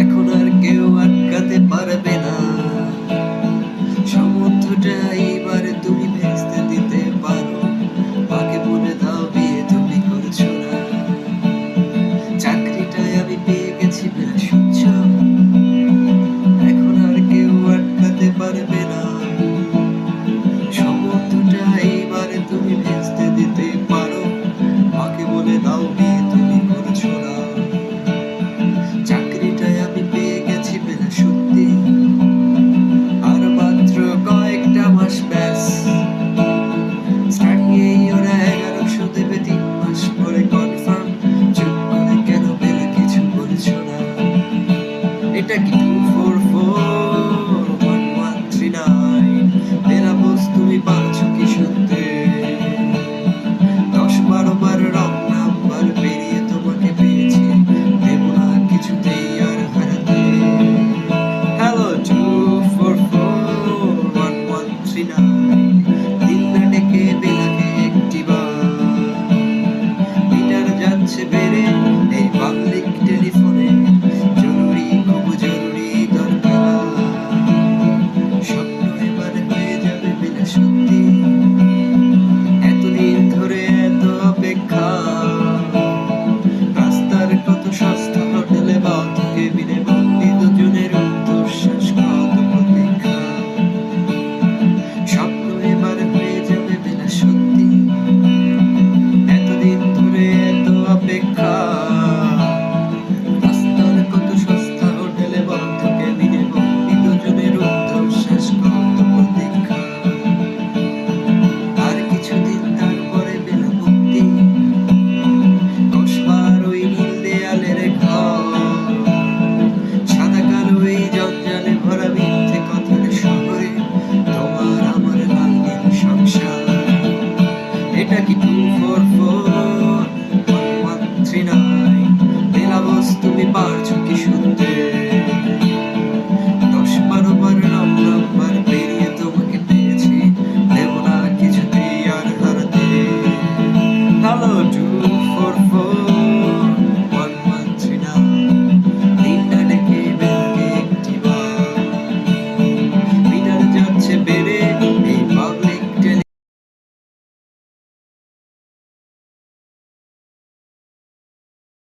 এখন আর কেউ আটকাতে পারবে না। সমুদ্রটা এটা কি পারছ কি শুনতে। দশ বারো বার নাম নাম্বার পেরিয়ে তোমাকে পেয়েছি দেব না কিছুতেই আর হারাতে। Hello two four four